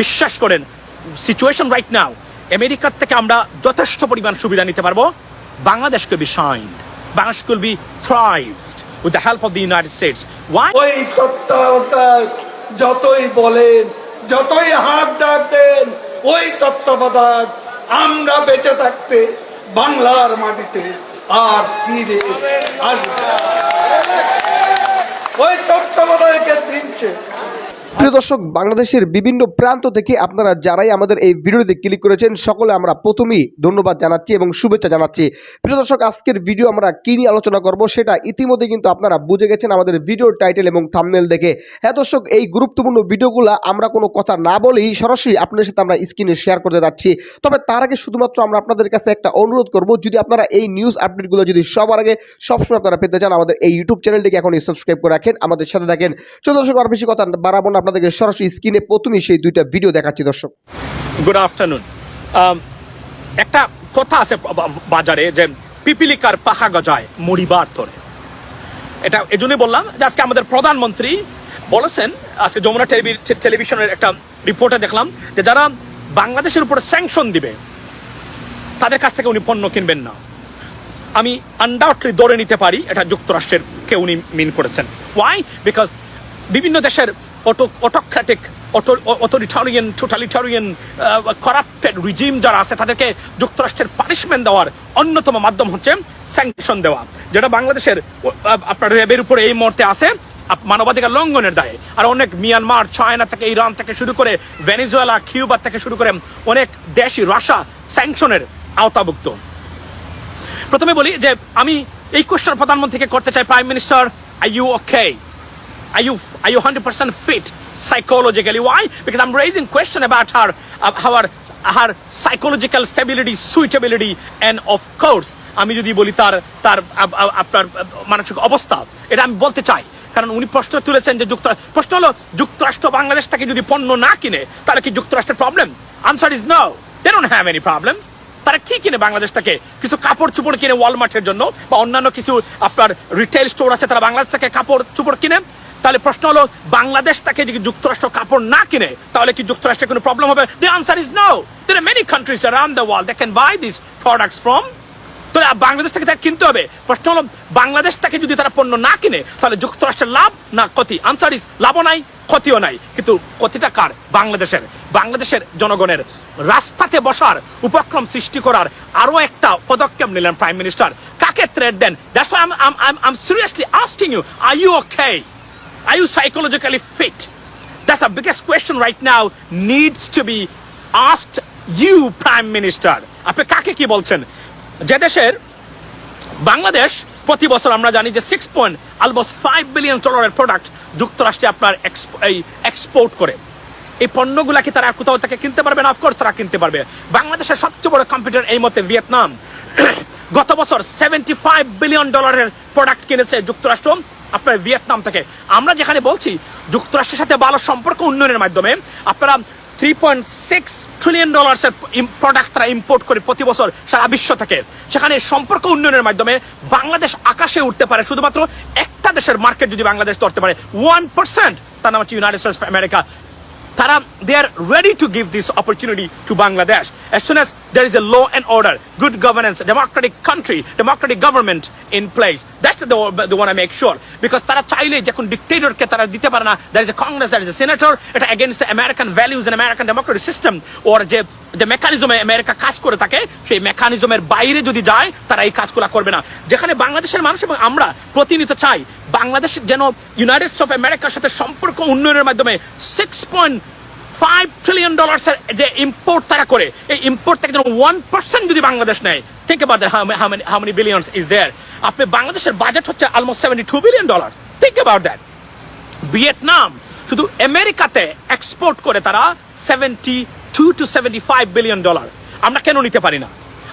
বিশ্বাস করেন situation right now আমেরিকার থেকে আমরা যথেষ্ট পরিমাণ সুবিধা নিতে পারব। Bangladesh could be shine Bangladesh could be thrived with the help of the United States why ওই তত্ত্বাবধায়ক যতই বলেন, যতই হাত ডাকেন ওই তত্ত্বাবধায়ক আমরা বেঁচে থাকতে বাংলার মাটিতে আর ফিরে আসবে ওই তত্ত্বাবধায়কের দিচ্ছে প্রিয় দর্শক, বাংলাদেশের বিভিন্ন প্রান্ত থেকে আপনারা যারাই আমাদের এই ভিডিওতে ক্লিক করেছেন, সকলে আমরা প্রথমেই ধন্যবাদ জানাচ্ছি এবং শুভেচ্ছা জানাচ্ছি। প্রিয় দর্শক, আজকের ভিডিও আমরা কী নিয়ে আলোচনা করব সেটা ইতিমধ্যে কিন্তু আপনারা বুঝে গেছেন আমাদের ভিডিওর টাইটেল এবং থামনেল দেখে। হ্যাঁ দর্শক, এই গুরুত্বপূর্ণ ভিডিওগুলো আমরা কোনো কথা না বলেই সরাসরি আপনাদের সাথে আমরা স্ক্রিনে শেয়ার করতে যাচ্ছি। তবে তার আগে শুধুমাত্র আমরা আপনাদের কাছে একটা অনুরোধ করব, যদি আপনারা এই নিউজ আপডেটগুলো যদি সবার আগে সবসময় আপনারা পেতে চান আমাদের এই ইউটিউব চ্যানেলটিকে এখনই সাবস্ক্রাইব করে রাখেন, আমাদের সাথে থাকেন। দর্শক, আর বেশি কথা বাড়াবো না আপনাদেরকে সরাসরি স্ক্রিনে প্রথমেই সেই দুইটা ভিডিও দেখাচ্ছি, দর্শক। গুড আফটারনুন একটা কথা আছে বাজারে যে পিপিলিকার পাহা গজায়, মরিবার ধরে। এটা এই জন্যই বললাম যে আজকে আমাদের প্রধানমন্ত্রী বলেছেন, আজকে যমুনা টেলিভি- টেলিভিশনের একটা রিপোর্টে দেখলাম যে যারা বাংলাদেশের উপরে স্যাংশন দিবে, তাদের কাছ থেকে উনি পণ্য কিনবেন না। আমি আনডাউটলি ধরে নিতে পারি, এটা যুক্তরাষ্ট্রের কে উনি মিন করেছেন। ওয়াই বিকজ বিভিন্ন দেশের auto autocratic authoritarian totalitarian corrupted regime যারা আছে, তাদেরকে যুক্তরাষ্ট্রের পানিশমেন্ট দেওয়ার অন্যতম মাধ্যম হচ্ছে স্যাংশন দেওয়া, যেটা বাংলাদেশের আপনার র্যাবের উপরে এই মুহূর্তে আছে মানবাধিকার লঙ্ঘনের দায়ে। আর অনেক মিয়ানমার, চায়না থেকে ইরান থেকে শুরু করে ভেনিজুয়েলা, কিউবা থেকে শুরু করে অনেক দেশই রাশা স্যাংশনের আওতাভুক্ত। প্রথমে বলি যে, আমি এই কোশ্চেন প্রধানমন্ত্রীকে করতে চাই prime minister I you okay Are you are you 100% fit psychologically? Why? Because I'm raising question about her uh, her her psychological stability, suitability, and of course, আমি যদি বলি তার তার আপ- আপ- আপনার মানসিক অবস্থা এটা আমি বলতে চাই কারণ উনি প্রশ্ন তুলেছেন যে যুক্তরাষ্ট্র প্রশ্ন হলো যুক্তরাষ্ট্র বাংলাদেশ থেকে যদি পণ্য না কিনে তাহলে কি যুক্তরাষ্ট্রের problem answer is no they don't have any problem তারা কি কিনে বাংলাদেশ থেকে? কিছু কাপড় চোপড় কিনে ওয়ালমার্টের জন্য? বা অন্যান্য কিছু আপনার রিটেল স্টোর আছে, তারা বাংলাদেশ থেকে কাপড় চোপড় কিনে? তাহলে প্রশ্ন হলো, বাংলাদেশ থেকে যদি যুক্তরাষ্ট্র কাপড় না কিনে, তাহলে কি যুক্তরাষ্ট্রে কোনো প্রবলেম হবে? The answer is no there are many countries around the world they can buy this products from তাহলে বাংলাদেশ থেকে তারা কিনতে হবে। প্রশ্ন হলো বাংলাদেশ থেকে যদি তারা পণ্য না কিনে তাহলে যুক্তরাষ্ট্রের লাভ না ক্ষতি? আনসার ইজ লাভও নাই ক্ষতিও নাই। কিন্তু ক্ষতিটা কার? বাংলাদেশের। বাংলাদেশের জনগণের। রাস্তাতে বসার উপক্রম সৃষ্টি করার আরও একটা পদক্ষেপ নিলেন প্রাইম মিনিস্টার কাকে threat then? That's I am I am seriously asking you are you okay are you psychologically fit That's the biggest question right now needs to be asked you, Prime Minister. আপনি কাকে কি বলছেন? যে দেশের বাংলাদেশ প্রতি বছর আমরা জানি যে six point almost five billion ডলারের প্রোডাক্ট যুক্তরাষ্ট্রে আপনার এই এক্সপোর্ট করে। এই পণ্যগুলা কি তারা কোথাও থেকে কিনতে পারবে না? অফকোর্স তারা কিনতে পারবে। বাংলাদেশের সবচেয়ে বড় কম্পিউটার এই মতে ভিয়েতনাম। গত বছর সেভেন্টি ফাইভ বিলিয়ন ডলারের প্রোডাক্ট কিনেছে যুক্তরাষ্ট্র, আপনার ভিয়েতনাম থেকে। আমরা যেখানে বলছি, যুক্তরাষ্ট্রের সাথে ভালো সম্পর্ক উন্নয়নের মাধ্যমে আপনারা থ্রি পয়েন্ট সিক্স ট্রিলিয়ন ডলার্সের প্রোডাক্ট তারা ইম্পোর্ট করে প্রতি বছর সারা বিশ্ব থেকে। সেখানে সম্পর্ক উন্নয়নের মাধ্যমে বাংলাদেশ আকাশে উঠতে পারে। শুধুমাত্র একটা দেশের মার্কেট যদি বাংলাদেশ ধরতে পারে ওয়ান পার্সেন্ট তার নাম হচ্ছে ইউনাইটেড স্টেটস অফ আমেরিকা তারা they are ready to give this opportunity to Bangladesh soon as there is a law and order good governance democratic country democratic government in place that's the they want to make sure because তারা চাইলে যখন ডিক্টেটরকে তারা দিতে পারে না there is a congress there is a senator এটা against the american values and american democratic system or যে যে মেকানিজমে আমেরিকা কাজ করে থাকে, সেই মেকানিজমের বাইরে যদি যায়, তারা এই কাজগুলো করবে না। যেখানে বাংলাদেশের মানুষ এবং আমরা প্রতিনিয়ত চাই, বাংলাদেশ যেন ইউনাইটেড অফ আমেরিকার সাথে সম্পর্ক উন্নয়নের মাধ্যমে সিক্স ফাইভ ট্রিলিয়ন ডলার্সের যে ইম্পোর্ট তারা করে, এই ইম্পোর্ট থেকে যেন ওয়ান পার্সেন্ট যদি বাংলাদেশ নেয় think about how many how many billions is there আপনি বাংলাদেশের বাজেট হচ্ছে almost seventy two billion dollar think about that Vietnam শুধু আমেরিকাতে এক্সপোর্ট করে তারা seventy two two seventy five billion dollar আমরা কেন নিতে পারি না?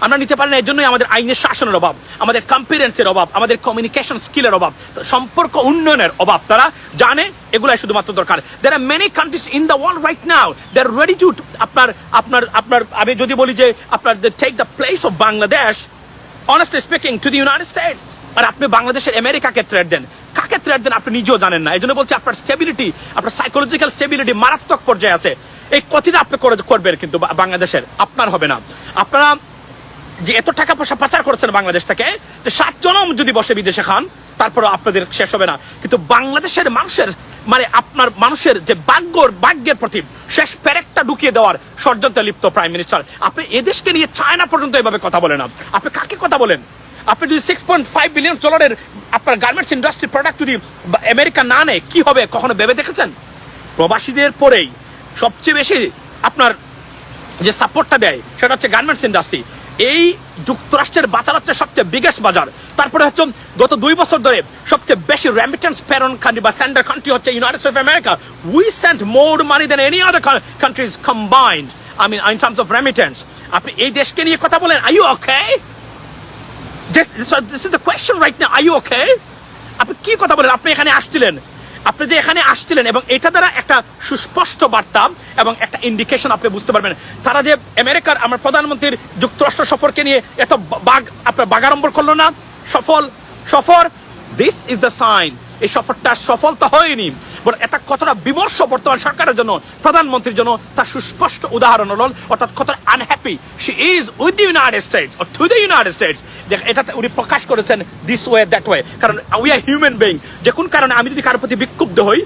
আমরা নিতে পারি না এর জন্যই আমাদের আইনের শাসনের অভাব, আমাদের কম্পিটেন্সের অভাব, আমাদের কমিউনিকেশন স্কিলের অভাব, সম্পর্ক উন্নয়নের অভাব। তারা জানে এগুলাই শুধুমাত্র দরকার। There are many countries in the world right now they are ready to আপনার আপনার আপনার, আমি যদি বলি যে আপনার take the place of Bangladesh honestly speaking to the United States আর আপনি বাংলাদেশের আমেরিকাকে থ্রেট দেন। কাকে থ্রেট দেন আপনি নিজেও জানেন না। এই জন্য বলছি আপনার স্টেবিলিটি আপনার সাইকোলজিক্যাল স্টেবিলিটি মারাত্মক পর্যায়ে আছে। এই ক্ষতিটা আপনি করবেন কিন্তু বাংলাদেশের, আপনার হবে না। আপনারা যে এত টাকা পয়সা পাচার করেছেন বাংলাদেশ থেকে, যে সাত জনম যদি বসে বিদেশে খান তারপরে আপনাদের শেষ হবে না। কিন্তু বাংলাদেশের মানুষের মানে আপনার মানুষের যে ভাগ্যর ভাগ্যের প্রতি শেষ প্যারেকটা ঢুকিয়ে দেওয়ার ষড়যন্ত্রে লিপ্ত প্রাইম মিনিস্টার। আপনি এদেশকে নিয়ে চায়না পর্যন্ত এভাবে কথা বলেন আপনি কাকে কথা বলেন? আপনি যদি সিক্স পয়েন্ট ফাইভ বিলিয়ন ডলারের আপনার গার্মেন্টস ইন্ডাস্ট্রি প্রোডাক্ট যদি আমেরিকা না নেয়, কি হবে? কখনো ভেবে দেখেছেন? প্রবাসীদের পরেই সবচেয়ে বেশি আপনার যে সাপোর্টটা দেয়, সেটা হচ্ছে গার্মেন্টস ইন্ডাস্ট্রি এই যুক্তরাষ্ট্রের বাজার হচ্ছে সবচেয়ে বিগেস্ট বাজার। তারপরে হচ্ছে গত দুই বছর ধরে সবচেয়ে বেশি রেমিটেন্স প্রেরণ কান্ট্রি বা সেন্টার কান্ট্রি হচ্ছে united of America we sent more money than any other countries combined I mean in terms of remittance আপনি এই দেশকে নিয়ে কথা বলেন I you okay this is the question right না আই ওকে আপনি কি কথা বলেন? আপনি এখানে আসছিলেন। আপনি যে এখানে আসছিলেন এবং এটা দ্বারা একটা সুস্পষ্ট বার্তা এবং একটা ইন্ডিকেশন আপনি বুঝতে পারবেন। তারা যে আমেরিকার আমার প্রধানমন্ত্রীর যুক্তরাষ্ট্র সফরকে নিয়ে এত বাগ আপনার বাগাড়ম্বর করল না? সফল? সফর? দিস ইজ দ্য সাইন এই সফরটা সফল তো হয়নি। এটা কতটা বিমর্ষ বর্তমান সরকারের জন্য, প্রধানমন্ত্রীর জন্য তার সুস্পষ্ট উদাহরণ হল, অর্থাৎ কতটা unhappy she is with the United States to the United States এটাতে উনি প্রকাশ করেছেন দিস ওয়ে দ্যাট ওয়ে কারণ উই আর হিউম্যান বিং যে কোন কারণে আমি যদি কারোর প্রতি বিক্ষুব্ধ হই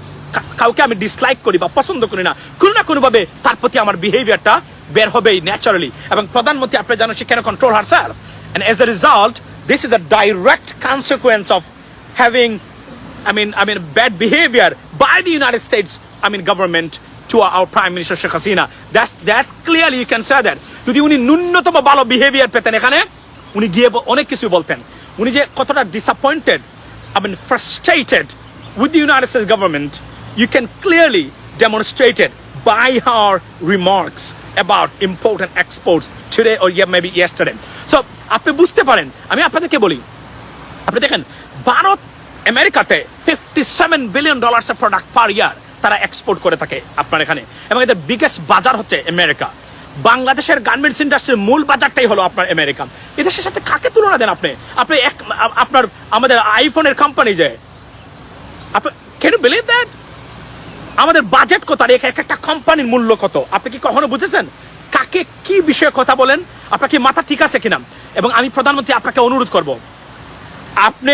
কাউকে আমি ডিসলাইক করি বা পছন্দ করি না, কোনো না কোনোভাবে তার প্রতি আমার বিহেভিয়ারটা বের হবেই ন্যাচারালি এবং প্রধানমন্ত্রী, আপনি জানেন সে কেন control her self and as a result, this is a direct consequence of having I mean, I mean, bad behavior by the United States, I mean, government to our Prime Minister Sheikh Hasina. That's that's clearly you can say that. যদি উনি ন্যূনতম ভালো behaviour পেতেন এখানে উনি গিয়ে অনেক কিছু বলতেন উনি যে কতটা disappointed frustrated with the United States government, you can clearly demonstrate it by her remarks about import and exports today or yeah, maybe yesterday. So, আপনি বুঝতে পারেন আমি আপনাদেরকে বলি আপনি দেখেন ভারত আমেরিকাতে fifty seven billion dollars product per year তারা এক্সপোর্ট করে থাকে আপনার এখানে। এবং এদের বিগেস্ট বাজার হচ্ছে আমেরিকা। বাংলাদেশের গার্মেন্টস ইন্ডাস্ট্রির মূল বাজারটাই হলো আপনার আমেরিকা। এদেশের সাথে কাকে তুলনা দেন আপনি? আপনি এক আপনার, আমাদের আইফোনের কোম্পানি যে। আপনি কেন বিলিভ দ্যাট আমাদের বাজেট কত আর এক একটা কোম্পানির মূল্য কত? আপনি কি কখনো বুঝেছেন? কাকে কি বিষয়ে কথা বলেন? আপনার কি মাথা ঠিক আছে কিনা? এবং আমি প্রধানমন্ত্রী আপনাকে অনুরোধ করব। আপনি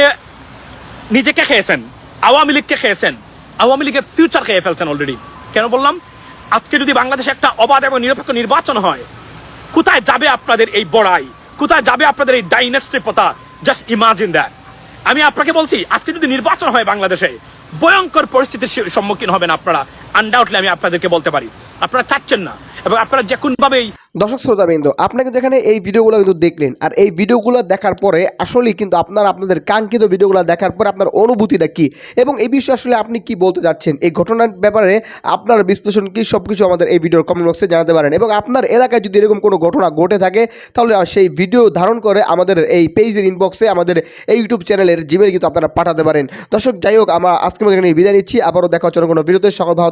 নিজেকে খেয়েছেন, আওয়ামী লীগকে খেয়েছেন, আওয়ামী লীগের ফিউচার খেয়ে ফেলছেন অলরেডি কেন বললাম? আজকে যদি বাংলাদেশে একটা অবাধ এবং নিরপেক্ষ নির্বাচন হয়, কোথায় যাবে আপনাদের এই বড়াই? কোথায় যাবে আপনাদের এই ডাইনেস্ট্রি পতা জাস্ট ইমাজিন দ্যাট আমি আপনাকে বলছি, আজকে যদি নির্বাচন হয় বাংলাদেশে, ভয়ঙ্কর পরিস্থিতির সম্মুখীন হবেন আপনারা। আনডাউটলি আমি আপনাদেরকে বলতে পারি। আপনারা চাচ্ছেন না। এবং আপনারা যে কোনভাবেই দর্শক শ্রোতাবৃন্দ, আপনাকে যেখানে এই ভিডিওগুলো কিন্তু দেখলেন, আর এই ভিডিওগুলো দেখার পরে আসলেই কিন্তু আপনার আপনাদের কাঙ্ক্ষিত ভিডিওগুলো দেখার পরে আপনার অনুভূতিটা কি? এবং এই বিষয়ে আসলে আপনি কি বলতে যাচ্ছেন এই ঘটনার ব্যাপারে আপনার বিশ্লেষণ কী? সব কিছু আমাদের এই ভিডিওর কমেন্ট বক্সে জানাতে পারেন। এবং আপনার এলাকায় যদি এরকম কোনো ঘটনা ঘটে থাকে, তাহলে সেই ভিডিও ধারণ করে আমাদের এই পেজের ইনবক্সে আমাদের এই ইউটিউব চ্যানেলের জিমেল কিন্তু আপনারা পাঠাতে পারেন। দর্শক, যাই হোক, আমরা আজকে এখানে বিদায় নিচ্ছি। আবারও দেখা হচ্ছে কোনো ভিডিওতে। সকল ভালো